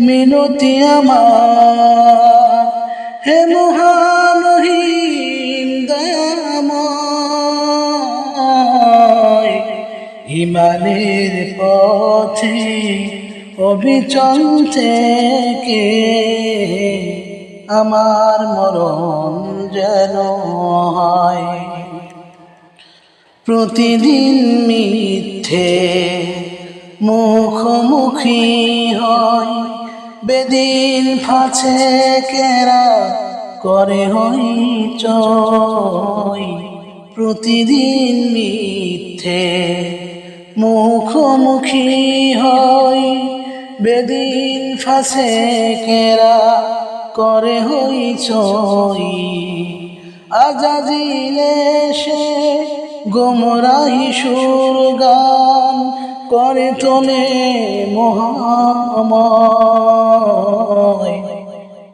মিনতি আমার। হে মহামহিম দয়াময়, ইমানের পথে অবিচল থেকে আমার মরণ যেন হয়। প্রতিদিন মিথ্যে মুখোমুখি হয়। বেদিন ফাছে কেরা করে হই চই। প্রতিদিন মিথ্যে মুখোমুখি হয় বেদিন ফাঁসে কেরা করে হই চই। আজাজিলে সে গোমরাহি সুর গান করে তোলে মহাময়